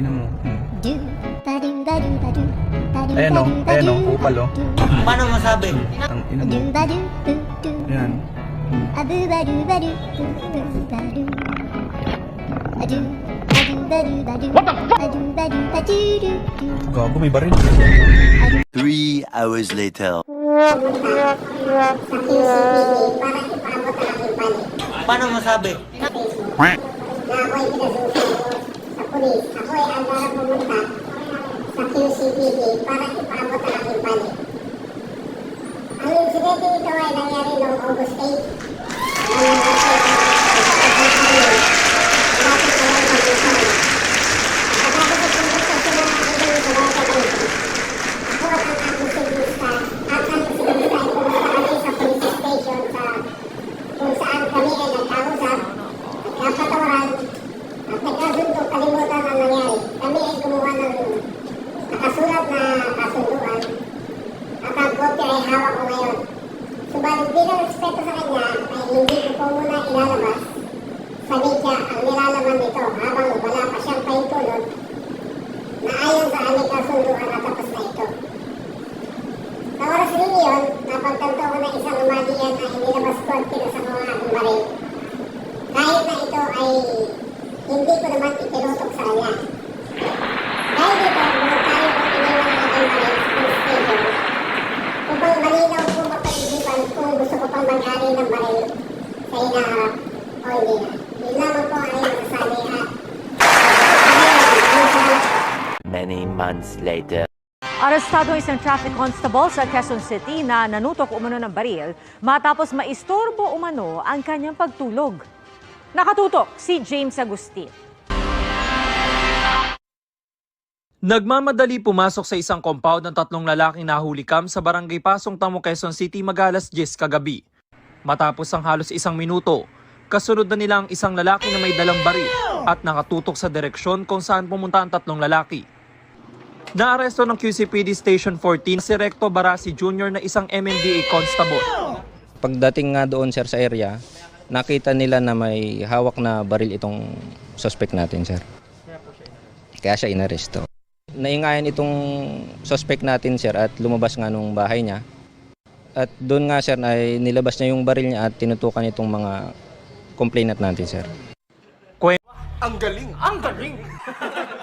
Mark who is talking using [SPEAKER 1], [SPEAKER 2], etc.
[SPEAKER 1] ina mo. Hmm. Ayan o,
[SPEAKER 2] ba
[SPEAKER 1] ayan o, kupal o.
[SPEAKER 2] do
[SPEAKER 3] Paano masabi?
[SPEAKER 1] Tang ina mo. Ayan. Hmm.
[SPEAKER 2] What the fuck?
[SPEAKER 1] Gago, may baril.
[SPEAKER 4] Three hours later.
[SPEAKER 3] Paano masabi?
[SPEAKER 5] Pulis. Ako ay ang darang pumunta sa QCPD para ipaabot ang aking panig. Ang insidente ito ay nangyari noong August 8. Ang Lapit na lang ang isang. Pagkatapos ay pumunta sila ng aking sa bawat kanito. Ako at ang aking signista at ang signista ay pumunta kami sa police station sa kung saan kami ay nagkausap nagkapatawaran at nagkasundo kalimutan ang nangyari. Kami ay gumawa ng nakasulat na kasunduan at ang kopya ay hawak ko ngayon. Subalit bilang respeto sa kanya ay hindi ko po muna ilalabas sa media ang nilalaman nito habang wala pa siyang pahintulot na ayon sa aming kasunduan at tapos na ito. Sa oras rin yun, napagtanto ko na isang umadiyan na inilabas ko at pinasama ang baril kahit na ito ay hindi ko naman itinutok sa kanya. Sa hinaharap o hindi na. Yun lamang po ang masasabi at
[SPEAKER 4] Many months later.
[SPEAKER 6] Arestado isang traffic constable sa Quezon City na nanutok umano ng baril matapos maistorbo umano ang kanyang pagtulog. Nakatutok si James Agustin.
[SPEAKER 7] Nagmamadali pumasok sa isang compound ng tatlong lalaking nahulikam sa barangay Pasong Tamo, Quezon City, Magalas 10 kagabi. Matapos ang halos isang minuto, kasunod na nila ang isang lalaki na may dalang baril at nakatutok sa direksyon kung saan pumunta ang tatlong lalaki. Naaresto ng QCPD Station 14 si Recto Barasi Jr. na isang MMDA constable.
[SPEAKER 8] Pagdating nga doon sir sa area, nakita nila na may hawak na baril itong suspect natin sir. Kaya siya inaresto. Naingayan itong suspect natin sir at lumabas nga nung bahay niya. At doon nga sir ay nilabas niya yung baril niya at tinutukan itong mga complainant natin sir.
[SPEAKER 9] Ang galing! Ang galing!